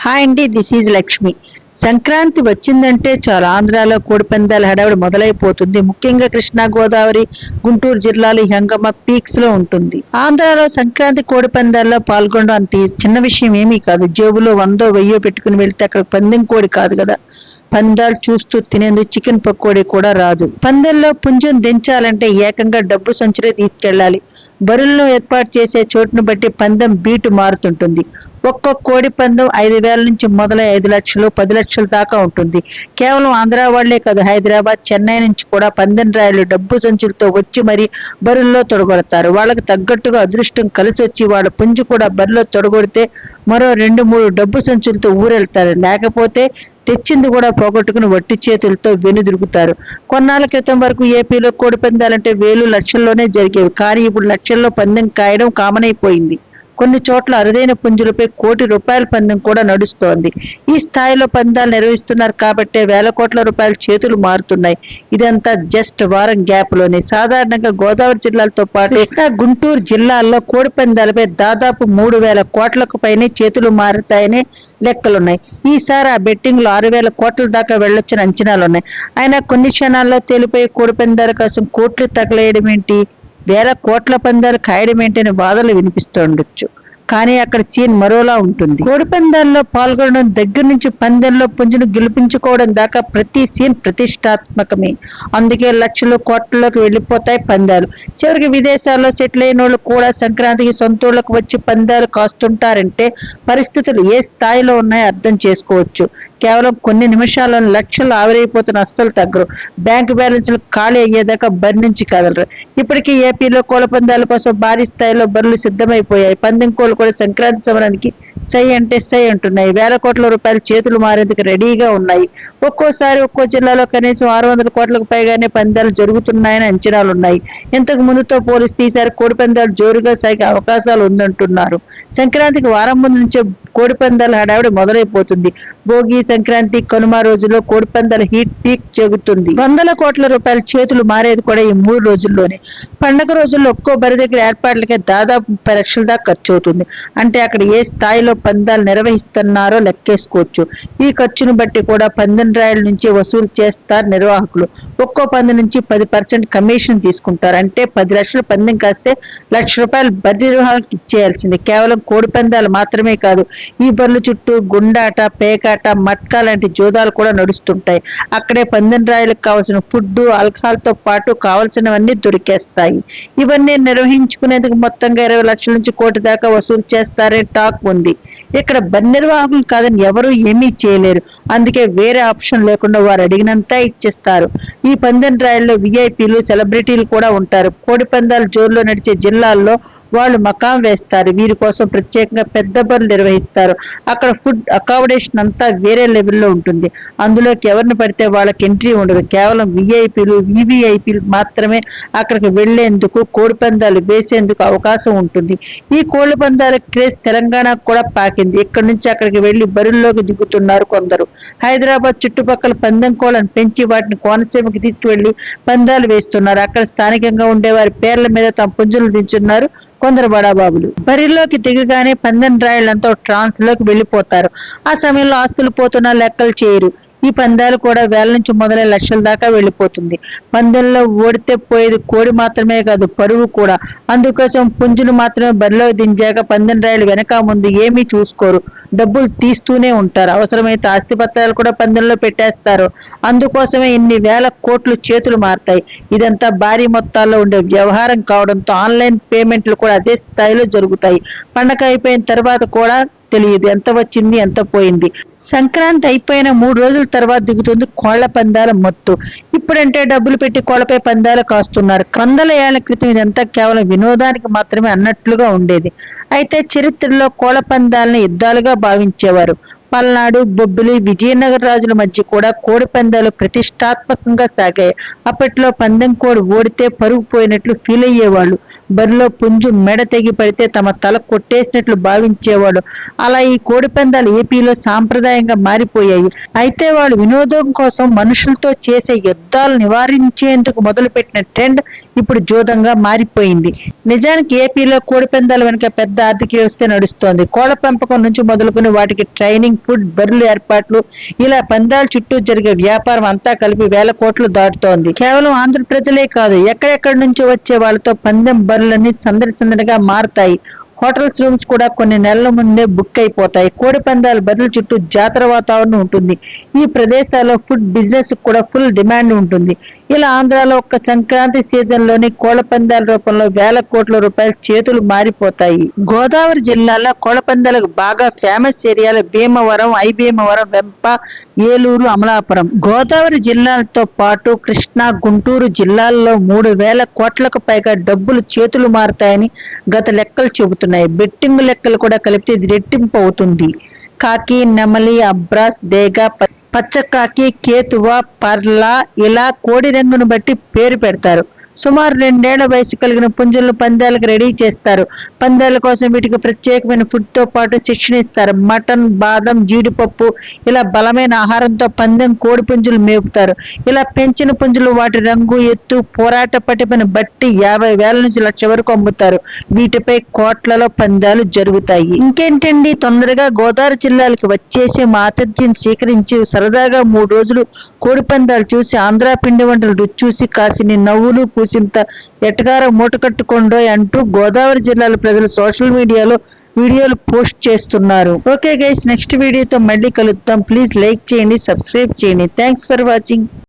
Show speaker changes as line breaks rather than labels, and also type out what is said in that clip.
Hi అండి this is Lakshmi. Sankranti వచ్చిందంటే చాలా ఆంధ్రాలో కోడిపందాల హడావిడి మొదలైపోతుంది. ముఖ్యంగా కృష్ణా గోదావరి గుంటూరు జిల్లాలు ఈ హంగమ పీక్స్లో ఉంటుంది. ఆంధ్రాలో సంక్రాంతి కోడిపందాల్లో పాల్గొనడం అంత చిన్న విషయం ఏమీ కాదు. జేబులో వందో వెయ్యో పెట్టుకుని వెళ్తే అక్కడ పందెం కోడి కాదు కదా. పందాలు చూస్తూ తినేందుకు చికెన్ పకోడీ కూడా రాదు. పందెల్లో పుంజం దించాలంటే ఏకంగా డబ్బు సంచులే తీసుకెళ్ళాలి. బరులను ఏర్పాటు చేసే చోటును బట్టి పందెం బీటు మారుతుంటుంది. ఒక్కొక్క కోడి పందెం ఐదు వేల నుంచి మొదలై ఐదు లక్షలు పది లక్షల దాకా ఉంటుంది. కేవలం ఆంధ్ర వాళ్ళే కాదు హైదరాబాద్ చెన్నై నుంచి కూడా పందెం రాయలు డబ్బు సంచులతో వచ్చి మరి బరుల్లో తొడగొడతారు. వాళ్ళకి తగ్గట్టుగా అదృష్టం కలిసి వచ్చి వాళ్ళ పుంజు కూడా బరిలో తొడగొడితే మరో రెండు మూడు డబ్బు సంచులతో ఊరెళ్తారు. లేకపోతే తెచ్చింది కూడా పోగొట్టుకుని వట్టి చేతులతో వెనుదిరుగుతారు. కొన్నాళ్ళ క్రితం వరకు ఏపీలో కోడి పందాలంటే వేలు లక్షల్లోనే జరిగేవి. కానీ ఇప్పుడు లక్షల్లో పందెం కాయడం కామన్ అయిపోయింది కొన్ని చోట్ల అరుదైన పుంజులపై కోటి రూపాయల పందెం కూడా నడుస్తోంది. ఈ స్థాయిలో పందాలు నిర్వహిస్తున్నారు కాబట్టే వేల కోట్ల రూపాయల చేతులు మారుతున్నాయి. ఇదంతా జస్ట్ వారం గ్యాప్లోనే సాధారణంగా గోదావరి జిల్లాలతో పాటు కృష్ణా, గుంటూరు జిల్లాల్లో కోడి పందాలపై దాదాపు మూడు వేల కోట్లకు పైనే చేతులు మారుతాయనే లెక్కలున్నాయి. ఈసారి ఆ బెట్టింగ్లో ఆరు వేల కోట్ల దాకా వెళ్ళొచ్చని అంచనాలున్నాయి. అయినా కొన్ని క్షణాల్లో తేలిపోయే కోడి పందాల కోసం కోట్లు తగలేయడం ఏంటి? వేల కోట్ల పందాలు ఖాయడమేంటనే బాధలు వినిపిస్తుండొచ్చు. కానీ అక్కడ సీన్ మరోలా ఉంటుంది. కోడి పందాల్లో పాల్గొనడం దగ్గర నుంచి పందెంలో పుంజును గెలిపించుకోవడం దాకా ప్రతి సీన్ ప్రతిష్టాత్మకమే. అందుకే లక్షలు కోట్లలోకి వెళ్ళిపోతాయి పందాలు. చివరికి విదేశాల్లో సెటిల్ అయిన వాళ్ళు కూడా సంక్రాంతికి సొంతూళ్ళకు వచ్చి పందాలు కాస్తుంటారంటే పరిస్థితులు ఏ స్థాయిలో ఉన్నాయో అర్థం చేసుకోవచ్చు. కేవలం కొన్ని నిమిషాల్లో లక్షలు ఆవిరైపోతున్న అస్సలు తగ్గరు. బ్యాంక్ బ్యాలెన్స్లు ఖాళీ అయ్యేదాకా బరి నుంచి కదలరు. ఇప్పటికీ ఏపీలో కోళ్ళ పందాల కోసం భారీ స్థాయిలో బరులు సిద్ధమైపోయాయి. పందెం కోళ్ళు కూడా సంక్రాంతి సమరానికి సై అంటే సై అంటున్నాయి. వేల కోట్ల రూపాయలు చేతులు మారేందుకు రెడీగా ఉన్నాయి. ఒక్కోసారి ఒక్కో జిల్లాలో కనీసం ఆరు వందల కోట్లకు పైగానే పందాలు జరుగుతున్నాయని అంచనాలు ఉన్నాయి. ఇంతకు ముందుతో పోలిస్తే ఈసారి కోడి పందాలు జోరుగా సాగే అవకాశాలు ఉందంటున్నారు. సంక్రాంతికి వారం ముందు నుంచే కోడిపందాల హడావిడి మొదలైపోతుంది. భోగి సంక్రాంతి కనుమ రోజుల్లో కోడిపందాల హీట్ పీక్ చెగుతుంది వందల కోట్ల రూపాయల చేతులు మారేది కూడా ఈ మూడు రోజుల్లోనే. పండగ రోజుల్లో ఒక్కో బరి దగ్గర ఏర్పాట్లకే దాదాపు ముప్పై లక్షల దాకా ఖర్చు అవుతుంది అంటే అక్కడ ఏ స్థాయిలో పందాలు నిర్వహిస్తున్నారో లెక్కేసుకోవచ్చు. ఈ ఖర్చును బట్టి కూడా పందెం రాయల నుంచి వసూలు చేస్తారు నిర్వాహకులు. ఒక్కో పంది నుంచి పది పర్సెంట్ కమిషన్ తీసుకుంటారు. అంటే పది లక్షల పందెం కాస్తే లక్ష రూపాయలు బరి నిర్వాహకులకు ఇచ్చేయాల్సింది. కేవలం కోడి పందాలు మాత్రమే కాదు ఈ బర్ల చుట్టూ గుండాట పేకాట మట్కా లాంటి జోదాలు కూడా నడుస్తుంటాయి. అక్కడే పందెం రాయలకు కావాల్సిన ఫుడ్ ఆల్కహాల్తో పాటు కావాల్సినవన్నీ దొరికేస్తాయి. ఇవన్నీ నిర్వహించుకునేందుకు మొత్తంగా ఇరవై లక్షల నుంచి కోటి దాకా వసూలు చేస్తారే టాక్ ఉంది. ఇక్కడ బన్ నిర్వాహకులు కాదని ఎవరూ ఏమీ చేయలేరు. అందుకే వేరే ఆప్షన్ లేకుండా వారు అడిగినంత ఇచ్చేస్తారు. ఈ పందెం రాయల్లో విఐపీలు సెలబ్రిటీలు కూడా ఉంటారు. కోడి పందాలు జోరులో నడిచే జిల్లాల్లో వాళ్ళు మకాం వేస్తారు. వీరి కోసం ప్రత్యేకంగా పెద్ద బరులు నిర్వహిస్తారు. అక్కడ ఫుడ్ అకామిడేషన్ అంతా వేరే లెవెల్లో ఉంటుంది. అందులోకి ఎవరిని పడితే వాళ్ళకి ఎంట్రీ ఉండదు. కేవలం విఐపీలు వివిఐపీలు మాత్రమే అక్కడికి వెళ్ళేందుకు కోడి పందాలు వేసేందుకు అవకాశం ఉంటుంది. ఈ కోళ్ళ పందాల క్రేజ్ తెలంగాణ కూడా పాకింది. ఇక్కడి నుంచి అక్కడికి వెళ్ళి బరుల్లోకి దిగుతున్నారు కొందరు. హైదరాబాద్ చుట్టుపక్కల పందెం కోళ్ళను పెంచి వాటిని కోనసీమకి తీసుకువెళ్ళి పందాలు వేస్తున్నారు. అక్కడ స్థానికంగా ఉండే వారి పేర్ల మీద తమ పుంజులు దించున్నారు. కొందరు బడాబాబులు. బరిలోకి దిగగానే పందెం రాయలంతా ట్రాన్స్లోకి వెళ్ళిపోతారు ఆ సమయంలో ఆస్తులు పోతున్నా లెక్కలు చేయరు. ఈ పందాలు కూడా వేల నుంచి మొదలై లక్షల దాకా వెళ్ళిపోతుంది. పందెంలో ఓడితే పోయేది కోడి మాత్రమే కాదు పరువు కూడా. అందుకోసం పుంజును మాత్రమే బరిలో దించాక పందెం రాయలు వెనక ముందు ఏమీ చూసుకోరు. డబ్బులు తీస్తూనే ఉంటారు. అవసరమైతే ఆస్తి పత్రాలు కూడా పందెంలో పెట్టేస్తారు. అందుకోసమే ఇన్ని వేల కోట్లు చేతులు మారుతాయి. ఇదంతా భారీ మొత్తాల్లో ఉండే వ్యవహారం కావడంతో ఆన్లైన్ పేమెంట్లు కూడా అదే స్థాయిలో జరుగుతాయి. పండగ అయిపోయిన తర్వాత కూడా తెలియదు. ఎంత వచ్చింది ఎంత పోయింది. సంక్రాంతి అయిపోయిన మూడు రోజుల తర్వాత దిగుతుంది కోళ్ళ పందాల మొత్తు. ఇప్పుడంటే డబ్బులు పెట్టి కోళ్ళపై పందాలు కాస్తున్నారు. వందల ఏళ్ళ క్రితం ఇదంతా కేవలం వినోదానికి మాత్రమే అన్నట్లుగా ఉండేది. అయితే చరిత్రలో కోళ్ళ పందాలను యుద్ధాలుగా భావించేవారు. పల్నాడు బొబ్బిలి విజయనగర రాజుల మధ్య కూడా కోడి పందాలు ప్రతిష్టాత్మకంగా సాగాయి. అప్పట్లో పందెం కోడి ఓడితే పరుగు పోయినట్లు ఫీల్ అయ్యేవాళ్ళు. బరిలో పుంజు మెడ తెగి పడితే తమ తల కొట్టేసినట్లు భావించేవాడు. అలా ఈ కోడి పందాలు ఏపీలో సాంప్రదాయంగా మారిపోయాయి. అయితే వాళ్ళు వినోదం కోసం మనుషులతో చేసే యుద్ధాలు నివారించేందుకు మొదలుపెట్టిన ట్రెండ్ ఇప్పుడు జోదంగా మారిపోయింది. నిజానికి ఏపీలో కోడి పందాల వెనుక పెద్ద ఆర్థిక వ్యవస్థ నడుస్తోంది. కోళ్ళ పెంపకం నుంచి మొదలుకుని వాటికి ట్రైనింగ్ ఫుడ్ బర్రెలు ఏర్పాట్లు ఇలా పందాల చుట్టూ జరిగే వ్యాపారం అంతా కలిపి వేల కోట్లు దాటుతోంది. కేవలం ఆంధ్ర ప్రజలే కాదు ఎక్కడెక్కడి నుంచో వచ్చే వాళ్ళతో పందెం బర్రెలన్నీ సందడి సందడిగా మారతాయి. హోటల్స్ రూమ్స్ కూడా కొన్ని నెలల ముందే బుక్ అయిపోతాయి. కోడి పందాల బర్రెల చుట్టూ జాతర వాతావరణం ఉంటుంది. ఈ ప్రదేశాల్లో ఫుడ్ బిజినెస్ కూడా ఫుల్ డిమాండ్ ఉంటుంది. ఇలా ఆంధ్రాలో ఒక్క సంక్రాంతి సీజన్లోని కోళ్ళ పందాల రూపంలో వేల కోట్ల రూపాయల చేతులు మారిపోతాయి. గోదావరి జిల్లాలో కోళ్ళ పందాలకు బాగా ఫేమస్ ఏరియాలు భీమవరం ఐ భీమవరం వెంప ఏలూరు అమలాపురం. గోదావరి జిల్లాలతో పాటు కృష్ణా గుంటూరు జిల్లాల్లో మూడు వేల కోట్లకు పైగా డబ్బులు చేతులు మారుతాయని గత లెక్కలు పెరుగుతున్నాయి బెట్టింగ్ లెక్కలు కూడా కలిపితే ఇది రెట్టింపు అవుతుంది. కాకి నెమలి అబ్రాస్ దేగా పచ్చకాకి కేతువ పర్ల ఇలా కోడి రంగును బట్టి పేరు పెడతారు. సుమారు రెండేళ్ళ వయసు కలిగిన పుంజులను పందాలకు రెడీ చేస్తారు. పందాల కోసం వీటికి ప్రత్యేకమైన ఫుడ్తో పాటు శిక్షణ ఇస్తారు. మటన్ బాదం జీడిపప్పు ఇలా బలమైన ఆహారంతో పందెం కోడి పుంజులు మేపుతారు. ఇలా పెంచిన పుంజులు వాటి రంగు ఎత్తు పోరాట పటిమను బట్టి యాభై వేల నుంచి లక్ష వరకు అమ్ముతారు. వీటిపై కోట్లలో పందాలు జరుగుతాయి. ఇంకేంటండి? తొందరగా గోదావరి జిల్లాలకు వచ్చేసి మా ఆతిథ్యం స్వీకరించి సరదాగా మూడు రోజులు కోడి పందాలు చూసి ఆంధ్ర పిండి వంటలు రుచి చూసి కాసిని నవ్వులు పూసింత ఎటగారం మూట అంటూ గోదావరి జిల్లాల ప్రజలు సోషల్ మీడియాలో వీడియోలు పోస్ట్ చేస్తున్నారు. ఓకే గైస్ నెక్స్ట్ వీడియోతో మళ్ళీ కలుద్దాం. ప్లీజ్ లైక్ చేయండి సబ్స్క్రైబ్ చేయండి. Thanks for watching.